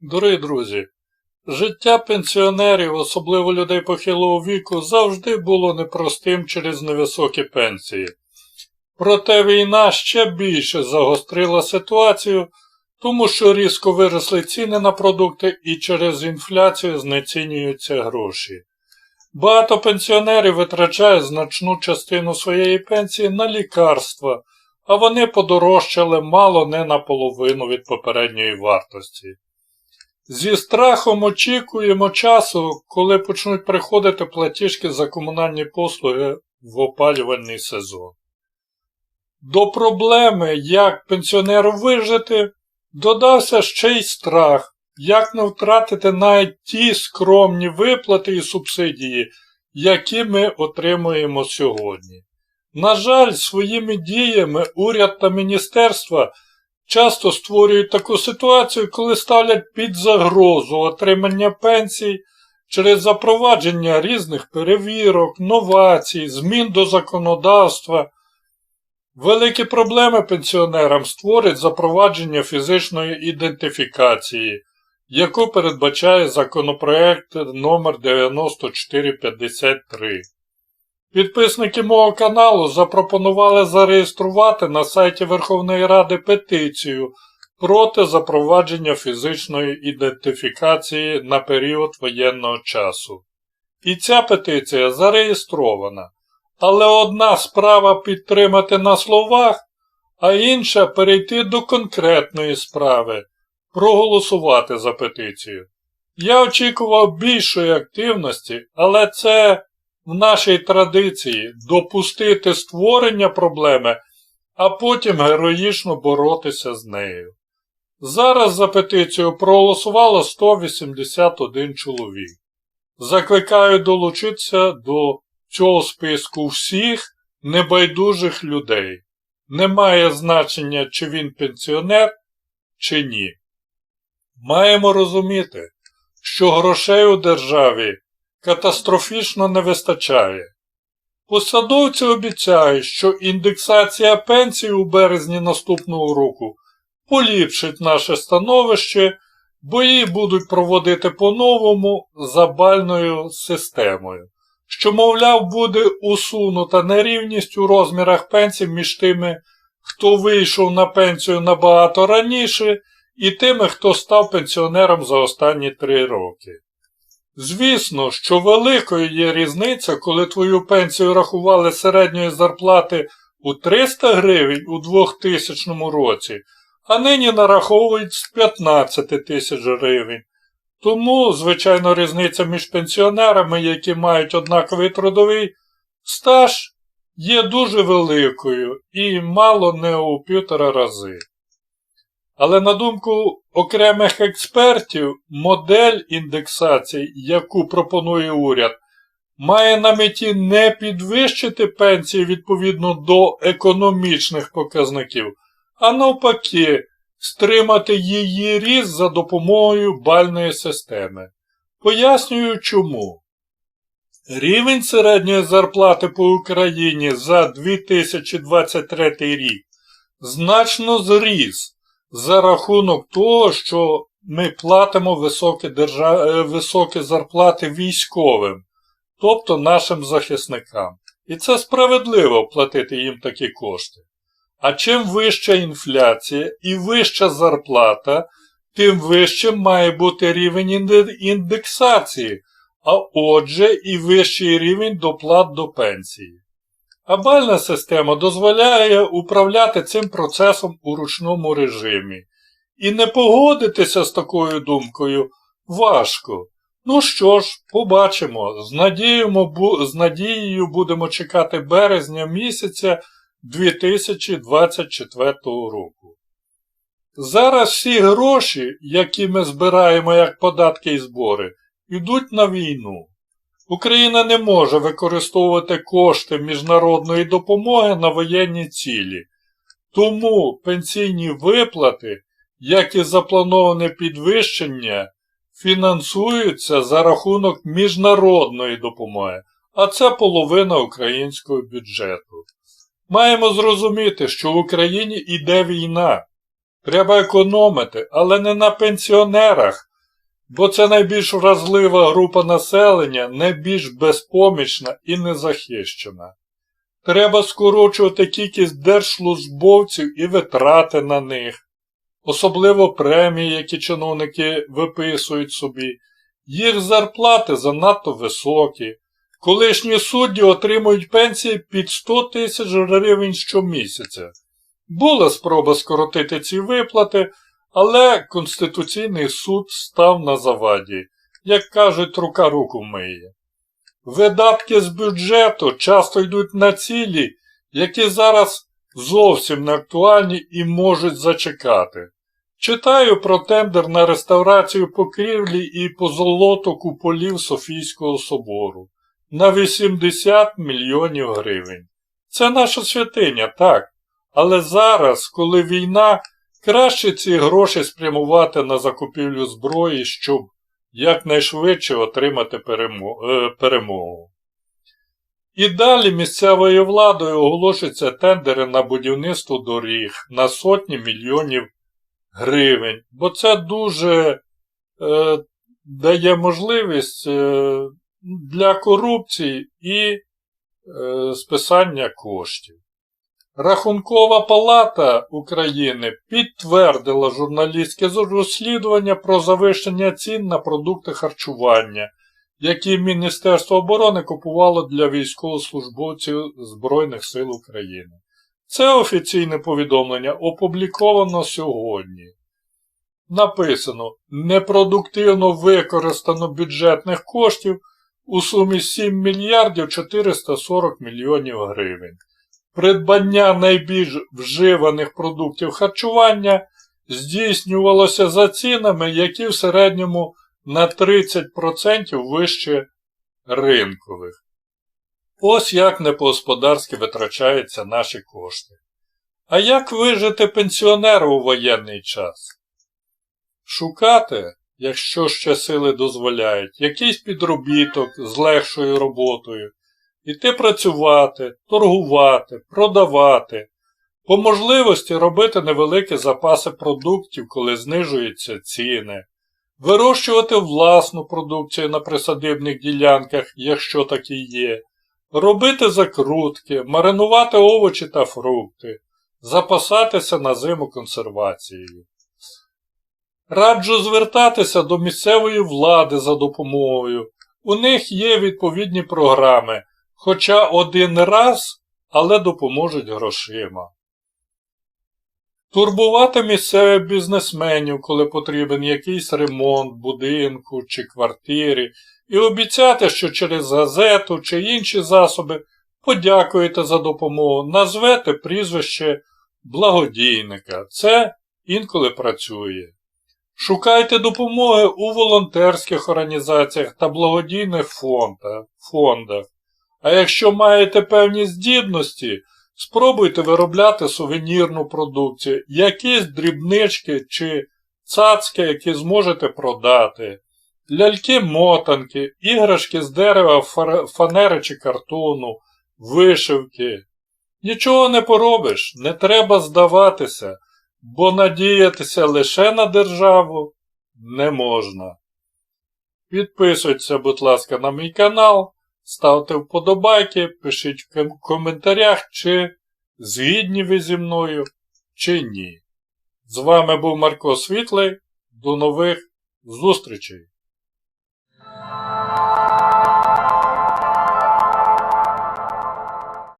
Дорогі друзі, життя пенсіонерів, особливо людей похилого віку, завжди було непростим через невисокі пенсії. Проте війна ще більше загострила ситуацію, тому що різко виросли ціни на продукти і через інфляцію знецінюються гроші. Багато пенсіонерів витрачають значну частину своєї пенсії на лікарства, а вони подорожчали мало не наполовину від попередньої вартості. Зі страхом очікуємо часу, коли почнуть приходити платіжки за комунальні послуги в опалювальний сезон. До проблеми, як пенсіонеру вижити, додався ще й страх, як не втратити навіть ті скромні виплати і субсидії, які ми отримуємо сьогодні. На жаль, своїми діями уряд та міністерства часто створюють таку ситуацію, коли ставлять під загрозу отримання пенсій через запровадження різних перевірок, новацій, змін до законодавства. Великі проблеми пенсіонерам створить запровадження фізичної ідентифікації, яку передбачає законопроект номер 9453. Підписники мого каналу запропонували зареєструвати на сайті Верховної Ради петицію проти запровадження фізичної ідентифікації на період воєнного часу. І ця петиція зареєстрована. Але одна справа підтримати на словах, а інша перейти до конкретної справи, проголосувати за петицію. Я очікував більшої активності, але це в нашій традиції допустити створення проблеми, а потім героїчно боротися з нею. Зараз за петицію проголосувало 181 чоловік. Закликаю долучитися до цього списку всіх небайдужих людей. Немає значення, чи він пенсіонер, чи ні. Маємо розуміти, що грошей у державі катастрофічно не вистачає. Посадовці обіцяють, що індексація пенсій у березні наступного року поліпшить наше становище, бо її будуть проводити по-новому за бальною системою, що, мовляв, буде усунута нерівність у розмірах пенсій між тими, хто вийшов на пенсію набагато раніше, і тими, хто став пенсіонером за останні три роки. Звісно, що великою є різниця, коли твою пенсію рахували середньої зарплати у 300 гривень у 2000 році, а нині нараховують з 15 тисяч гривень. Тому, звичайно, різниця між пенсіонерами, які мають однаковий трудовий стаж, є дуже великою і мало не у півтора рази. Але на думку окремих експертів, модель індексації, яку пропонує уряд, має на меті не підвищити пенсії відповідно до економічних показників, а навпаки, стримати її ріст за допомогою бальної системи. Пояснюю чому. Рівень середньої зарплати по Україні за 2023 рік значно зріс за рахунок того, що ми платимо високі, держав... високі зарплати військовим, тобто нашим захисникам. І це справедливо платити їм такі кошти. А чим вища інфляція і вища зарплата, тим вищим має бути рівень індексації, а отже і вищий рівень доплат до пенсії. А бальна система дозволяє управляти цим процесом у ручному режимі. І не погодитися з такою думкою важко. Ну що ж, побачимо. З, надіємо, з надією будемо чекати березня місяця 2024 року. Зараз всі гроші, які ми збираємо як податки і збори, йдуть на війну. Україна не може використовувати кошти міжнародної допомоги на воєнні цілі. Тому пенсійні виплати, як і заплановане підвищення, фінансуються за рахунок міжнародної допомоги, а це половина українського бюджету. Маємо зрозуміти, що в Україні йде війна. Треба економити, але не на пенсіонерах, бо це найбільш вразлива група населення, найбільш безпомічна і незахищена. Треба скорочувати кількість держслужбовців і витрати на них, особливо премії, які чиновники виписують собі. Їх зарплати занадто високі. Колишні судді отримують пенсії під 100 тисяч гривень щомісяця. Була спроба скоротити ці виплати, але Конституційний суд став на заваді, як кажуть, рука руку миє. Видатки з бюджету часто йдуть на цілі, які зараз зовсім не актуальні і можуть зачекати. Читаю про тендер на реставрацію покрівлі і позолоту куполів Софійського собору на 80 мільйонів гривень. Це наша святиня, так. Але зараз, коли війна, краще ці гроші спрямувати на закупівлю зброї, щоб якнайшвидше отримати е, перемогу. І далі місцевою владою оголошуються тендери на будівництво доріг на сотні мільйонів гривень, бо це дуже е, дає можливість е, для корупції і е, списання коштів. Рахункова палата України підтвердила журналістське розслідування про завищення цін на продукти харчування, які Міністерство оборони купувало для військовослужбовців Збройних сил України. Це офіційне повідомлення опубліковано сьогодні. Написано: непродуктивно використано бюджетних коштів у сумі 7 мільярдів 440 мільйонів гривень. Придбання найбільш вживаних продуктів харчування здійснювалося за цінами, які в середньому на 30% вище ринкових. Ось як не по-господарськи витрачаються наші кошти. А як вижити пенсіонеру у воєнний час? Шукати, якщо ще сили дозволяють, якийсь підробіток з легшою роботою, іти працювати, торгувати, продавати, по можливості робити невеликі запаси продуктів, коли знижуються ціни, вирощувати власну продукцію на присадибних ділянках, якщо такі є, робити закрутки, маринувати овочі та фрукти, запасатися на зиму консервацією. Раджу звертатися до місцевої влади за допомогою. У них є відповідні програми, хоча один раз, але допоможуть грошима. Турбувати місцевих бізнесменів, коли потрібен якийсь ремонт будинку чи квартири, і обіцяти, що через газету чи інші засоби подякуєте за допомогу, назвете прізвище благодійника. Це інколи працює. Шукайте допомоги у волонтерських організаціях та благодійних фондах. А якщо маєте певні здібності, спробуйте виробляти сувенірну продукцію, якісь дрібнички чи цацки, які зможете продати, ляльки-мотанки, іграшки з дерева, фанери чи картону, вишивки. Нічого не поробиш, не треба здаватися, бо надіятися лише на державу не можна. Підписуйтеся, будь ласка, на мій канал, ставте вподобайки, пишіть в коментарях, чи згідні ви зі мною, чи ні. З вами був Марко Світлий. До нових зустрічей!